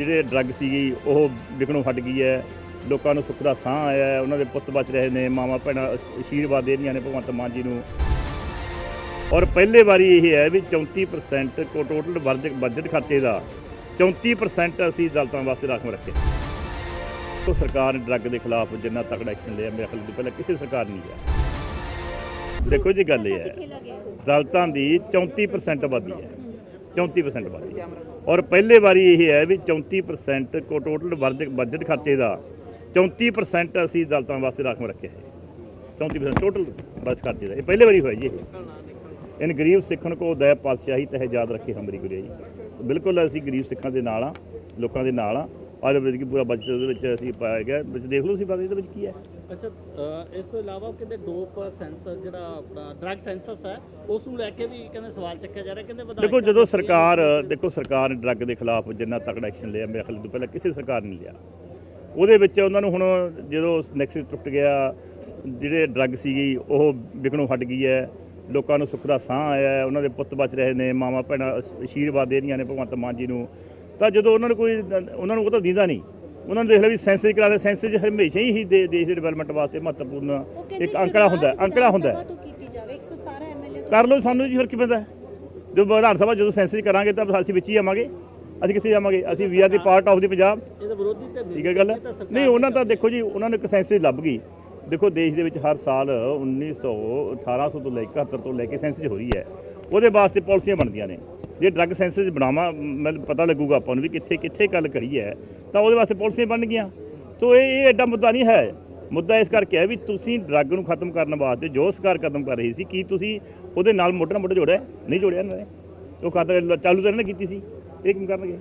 ਜਿਹੜੇ ਡਰੱਗ ਸੀਗੀ, ਉਹ ਵਿਕਣੋਂ ਹਟ ਗਈ ਹੈ। ਲੋਕਾਂ ਨੂੰ ਸੁੱਖ ਦਾ ਸਾਹ ਆਇਆ ਹੈ। ਉਹਨਾਂ ਦੇ ਪੁੱਤ ਬਚ ਰਹੇ ਨੇ, ਮਾਵਾ ਭੈਣਾਂ ਅਸ- ਆਸ਼ੀਰਵਾਦ ਦੇ ਰਹੀਆਂ ਨੇ ਭਗਵੰਤ ਮਾਨ ਜੀ ਨੂੰ। ਔਰ ਪਹਿਲੇ ਵਾਰੀ ਇਹ ਹੈ ਵੀ 34% ਕੋ ਟੋਟਲ ਬਜਟ ਬਜਟ ਖਰਚੇ ਦਾ। 34% ਅਸੀਂ ਦਲਤਾਂ ਵਾਸਤੇ ਰਾਖਵ ਰੱਖੇ ਉਹ ਸਰਕਾਰ ਨੇ ਡਰੱਗ ਦੇ ਖਿਲਾਫ ਜਿੰਨਾ ਤਕੜਾ ਐਕਸ਼ਨ ਲਿਆ, ਮੇਰੇ ਖਿਆਲ ਪਹਿਲਾਂ ਕਿਸੇ ਸਰਕਾਰ ਨਹੀਂ ਲਿਆ। ਦੇਖੋ ਜੀ ਗੱਲ ਇਹ ਹੈ। ਦਲਤਾਂ ਦੀ 34% ਆਬਾਦੀ ਹੈ। 34% ਆਬਾਦੀ ਹੈ। ਔਰ ਪਹਿਲੇ ਵਾਰੀ ਇਹ ਹੈ ਵੀ 34% ਕੋ ਟੋਟਲ ਬਜਟ ਬਜਟ ਖਰਚੇ ਦਾ 34% ਅਸੀਂ ਦਲਤਾਂ ਵਾਸਤੇ ਰਾਖਵ ਰੱਖਿਆ ਹੈ। 34% ਟੋਟਲ ਬਜਟ ਖਰਚੇ ਦਾ। ਇਹ ਪਹਿਲੇ ਵਾਰੀ ਹੋਇਆ ਜੀ ਇਹ। ਇਨ ਗਰੀਬ ਸਿੱਖਣ ਕੋ ਦਇਆ ਪਾਤਸ਼ਾਹੀ ਤਹਿ ਯਾਦ ਰੱਖੇ ਹਮਰੀ ਗੁਰਿਆ ਜੀ ਬਿਲਕੁਲ ਅਸੀਂ ਗਰੀਬ ਸਿੱਖਾਂ ਦੇ ਨਾਲ ਆ ਲੋਕਾਂ ਦੇ ਨਾਲ ਆ ਅੱਜ ਵਿੱਚ ਕੀ ਪੂਰਾ ਬਜਟ ਦੇ ਵਿੱਚ ਅਸੀਂ ਪਾਇਆ ਗਿਆ। ਵਿੱਚ ਦੇਖ ਲਓ ਤੁਸੀਂ ਬਾਤ ਇਹਦੇ ਵਿੱਚ ਕੀ ਹੈ। ਅੱਛਾ ਇਸ ਤੋਂ ਇਲਾਵਾ ਕਹਿੰਦੇ ਡੋਪ ਸੈਂਸਰ ਜਿਹੜਾ ਆਪਣਾ ਡਰੱਗ ਸੈਂਸਸ ਹੈ ਉਸ ਨੂੰ ਲੈ ਕੇ ਵੀ ਕਹਿੰਦੇ ਸਵਾਲ ਚੱਕਿਆ ਜਾ ਰਿਹਾ ਕਹਿੰਦੇ ਵਿਧਾਇਕ ਦੇਖੋ ਜਦੋਂ ਸਰਕਾਰ ਦੇਖੋ ਸਰਕਾਰ ਨੇ ਡਰੱਗ ਦੇ ਖਿਲਾਫ ਜਿੰਨਾ ਤਕੜਾ ਐਕਸ਼ਨ ਲਿਆ ਮੇਰੇ ਖਿਆਲ ਤੋਂ ਪਹਿਲਾਂ ਕਿਸੇ ਸਰਕਾਰ ਨੇ ਨਹੀਂ ਲਿਆ। ਉਹਦੇ ਵਿੱਚ ਉਹਨਾਂ ਨੂੰ ਹੁਣ ਜਦੋਂ ਨੈਕਸਸ ਟੁੱਟ ਗਿਆ ਜਿਹੜੇ ਡਰੱਗ ਸੀਗੀ ਉਹ ਵਿਕਣੋਂ ਹਟ ਗਈ ਹੈ। ਲੋਕਾਂ ਨੂੰ ਸੁੱਖ ਦਾ ਸਾਹ ਆਇਆ ਉਹਨਾਂ ਦੇ ਪੁੱਤ ਬਚ ਰਹੇ ਨੇ ਮਾਵਾ ਭੈਣਾਂ ਆਸ਼ੀਰਵਾਦ ਦੇ ਰਹੀਆਂ ਨੇ ਭਗਵੰਤ ਮਾਨ ਜੀ ਨੂੰ। ਤਾਂ ਜਦੋਂ ਉਹਨਾਂ ਨੂੰ ਕੋਈ ਉਹਨਾਂ ਨੂੰ ਉਹ ਤਾਂ ਦਿੰਦਾ ਨਹੀਂ। ਉਹਨਾਂ ਨੂੰ ਦੇਖ ਲਿਆ ਵੀ ਸੈਂਸਸ ਕਰਾ ਦੇ ਸੈਂਸਸ ਹਮੇਸ਼ਾ ਹੀ ਦੇ ਦੇਸ਼ ਦੇ ਡਿਵੈਲਪਮੈਂਟ ਵਾਸਤੇ ਮਹੱਤਵਪੂਰਨ ਇੱਕ ਅੰਕੜਾ ਹੁੰਦਾ ਹੈ, ਅੰਕੜਾ ਹੁੰਦਾ ਹੈ। ਤੋਂ ਕੀਤੀ ਜਾਵੇ 117 ਐਮਐਲਏ ਕਰ ਲਓ ਸਾਨੂੰ ਜੀ ਫਿਰ ਕੀ ਪੈਂਦਾ ਜੋ ਵਿਧਾਨ ਸਭਾ ਜਦੋਂ ਸੈਂਸਸ ਕਰਾਂਗੇ ਤਾਂ ਅਸੀਂ ਵਿੱਚ ਹੀ ਆਵਾਂਗੇ। ਅਸੀਂ ਕਿੱਥੇ ਜਾਵਾਂਗੇ? ਅਸੀਂ ਵੀ are the part of the Punjab. ਇਹਦੇ ਵਿਰੋਧੀ ਤੇ ਠੀਕ ਹੈ ਗੱਲ ਨਹੀਂ ਉਹਨਾਂ ਤਾਂ ਦੇਖੋ ਜੀ ਉਹਨਾਂ ਨੂੰ ਇੱਕ ਸੈਂਸਸ ਲੱਭ ਗਈ। ਦੇਖੋ ਦੇਸ਼ ਦੇ ਵਿੱਚ ਹਰ ਸਾਲ 1900 1800 ਤੋਂ ਲੈ ਕੇ 71 ਤੋਂ ਲੈ ਕੇ ਸੈਂਸਸ ਹੋ ਰਹੀ ਹੈ। ਉਹਦੇ ਵਾਸਤੇ ਪਾਲਿਸੀਆਂ ਬਣਦੀਆਂ ਨੇ। ਜੇ ਡਰੱਗ ਸੈਂਸਸ ਬਣਾਵਾ ਮੈਨੂੰ ਪਤਾ ਲੱਗੂਗਾ ਆਪਾਂ ਨੂੰ ਵੀ ਕਿੱਥੇ ਕਿੱਥੇ ਗੱਲ ਕਰੀ ਹੈ, ਤਾਂ ਉਹਦੇ ਵਾਸਤੇ ਪਾਲਿਸੀਆਂ ਬਣ ਗਈਆਂ। ਸੋ ਇਹ ਇਹ ਐਡਾ ਮੁੱਦਾ ਨਹੀਂ ਹੈ। ਮੁੱਦਾ ਇਸ ਕਰਕੇ ਹੈ ਵੀ ਤੁਸੀਂ ਡਰੱਗ ਨੂੰ ਖਤਮ ਕਰਨ ਵਾਸਤੇ ਜੋ ਸਰਕਾਰ ਕਦਮ ਕਰ ਰਹੀ ਸੀ, ਕੀ ਤੁਸੀਂ ਉਹਦੇ ਨਾਲ ਮੋਢਾ ਮੋਢਾ ਜੋੜਿਆ ਨਹੀਂ ਜੋੜਿਆ ਇਹਨਾਂ ਨੇ? ਉਹ ਕਦ ਚਾਲੂ ਤਾਂ ਇਹਨਾਂ ਨੇ ਕੀਤੀ ਸੀ। ਇਹ ਕਿਵੇਂ ਕਰਨਗੇ?